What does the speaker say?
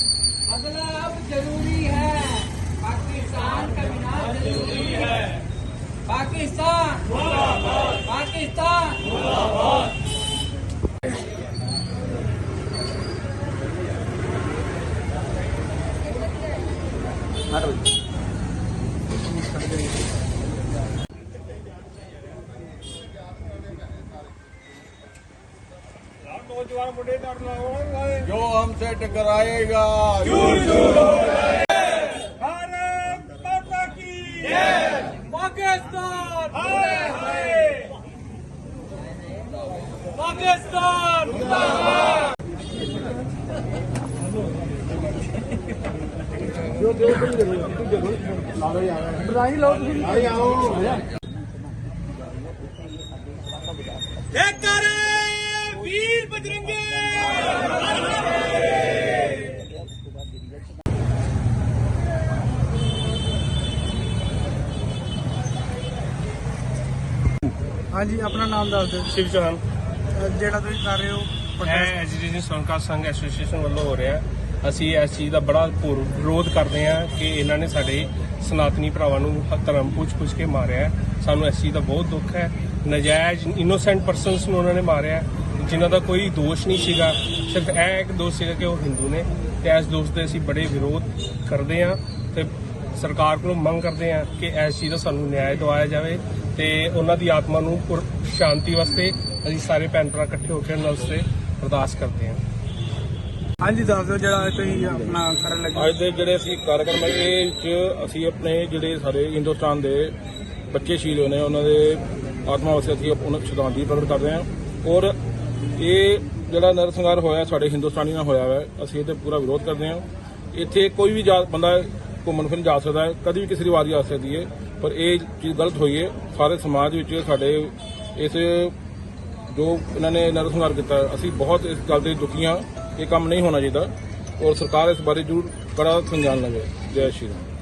बदलाव ज़रूरी है। पाकिस्तान का विनाश ज़रूरी है। पाकिस्तान। पाकिस्तान। जो हमसे टकराएगा। भारत माता की पाकिस्तान। पाकिस्तान। एक करे ਬਜਰੰਗੇ। ਹਾਂਜੀ ਆਪਣਾ ਨਾਮ ਦੱਸ ਦਿਓ। ਸ਼ਿਵ ਚੌਹਾਨ। ਅਹ ਜਿਹੜਾ ਤੁਸੀਂ ਕਰ ਰਹੇ ਹੋ ਇਹ ਸੰਕਾ ਸੰਘ ਐਸੋਸੀਏਸ਼ਨ ਵੱਲੋਂ ਹੋ ਰਿਹਾ। ਅਸੀਂ ਇਸ ਚੀਜ਼ ਦਾ ਬੜਾ ਭੁਰ ਵਿਰੋਧ ਕਰਦੇ ਹਾਂ ਕਿ ਇਹਨਾਂ ਨੇ ਸਾਡੇ ਸਨਾਤਨੀ ਭਰਾਵਾਂ ਨੂੰ ਧਰਮ ਪੁੱਛ-ਪੁੱਛ ਕੇ ਮਾਰਿਆ। ਸਾਨੂੰ ਇਸ ਚੀਜ਼ ਦਾ ਬਹੁਤ ਦੁੱਖ ਹੈ। ਨਜਾਇਜ਼ ਇਨੋਸੈਂਟ ਪਰਸਨਸ ਨੂੰ ਉਹਨਾਂ ਨੇ ਮਾਰਿਆ। ਜਿਨ੍ਹਾਂ ਦਾ ਕੋਈ ਦੋਸ਼ ਨਹੀਂ ਸੀਗਾ ਸਿਰਫ ਇਹ ਇੱਕ ਦੋਸ਼ ਸੀਗਾ ਕਿ ਉਹ ਹਿੰਦੂ ਨੇ ਤੇ ਇਸ ਦੋਸ਼ ਦੇ ਅਸੀਂ ਬੜੇ ਵਿਰੋਧ ਕਰਦੇ ਹਾਂ ਤੇ ਸਰਕਾਰ ਕੋਲੋਂ ਮੰਗ ਕਰਦੇ ਹਾਂ ਕਿ ਇਸ ਚੀਜ਼ ਦਾ ਸਾਨੂੰ ਨਿਆਂ ਦਿਵਾਇਆ ਜਾਵੇ ਤੇ ਉਹਨਾਂ ਦੀ ਆਤਮਾ ਨੂੰ ਪੁਰ- ਸ਼ਾਂਤੀ ਵਾਸਤੇ ਅਸੀਂ ਸਾਰੇ ਭੈਣ ਭਰਾ ਇਕੱਠੇ ਹੋ ਕੇ ਉਹਨਾਂ ਵਾਸਤੇ ਅਰਦਾਸ ਕਰਦੇ ਹਾਂ। ਹਾਂਜੀ ਦੱਸ ਦਿਓ ਜਿਹੜਾ ਤੁਸੀਂ ਆਪਣਾ ਕਰਨ ਲੱਗੇ ਅੱਜ ਦੇ ਜਿਹੜੇ ਅਸੀਂ ਕਾਰਜਕ੍ਰਮ ਹੈ ਇਹ ਚ ਅਸੀਂ ਆਪਣੇ ਜਿਹੜੇ ਸਾਰੇ ਹਿੰਦੁਸਤਾਨ ਦੇ ਬੱਚੇ ਸ਼ਹੀਦ ਹੋਏ ਨੇ ਉਹਨਾਂ ਦੇ ਆਤਮਾ ਵਾਸਤੇ ਅਸੀਂ ਉਹਨਾਂ ਨੂੰ ਸ਼ਰਧਾਂਜਲੀ ਪ੍ਰਗਟ ਕਰਦੇ ਹਾਂ। ਔਰ ਇਹ ਜਿਹੜਾ ਨਰਸੰਹਾਰ ਹੋਇਆ, ਸਾਡੇ ਹਿੰਦੁਸਤਾਨੀ ਨਾਲ ਹੋਇਆ ਹੈ ਅਸੀਂ ਇਹਦੇ ਪੂਰਾ ਵਿਰੋਧ ਕਰਦੇ ਹਾਂ। ਇੱਥੇ ਕੋਈ ਵੀ ਜਾ, ਬੰਦਾ ਘੁੰਮਣ ਫਿਰਨ ਜਾ ਸਕਦਾ ਹੈ, ਕਦੀ ਵੀ ਕਿਸੇ ਦੀ ਆਵਾਜ਼ ਆ ਸਕਦੀ ਹੈ, ਪਰ ਇਹ ਚੀਜ਼ ਗਲਤ ਹੋਈ ਹੈ। ਸਾਰੇ ਸਮਾਜ ਵਿੱਚ ਸਾਡੇ ਇਸ ਜੋ ਇਹਨਾਂ ਨੇ ਨਰਸੰਹਾਰ ਕੀਤਾ, ਅਸੀਂ ਬਹੁਤ ਇਸ ਗੱਲ ਦੇ ਦੁਖੀ ਹਾਂ। ਇਹ ਕੰਮ ਨਹੀਂ ਹੋਣਾ ਚਾਹੀਦਾ ਔਰ ਸਰਕਾਰ ਇਸ ਬਾਰੇ ਜ਼ਰੂਰ ਕੜਾ ਸੰਜਾਨ ਲਵੇ ਜੈ ਸ਼੍ਰੀ ਰਾਮ।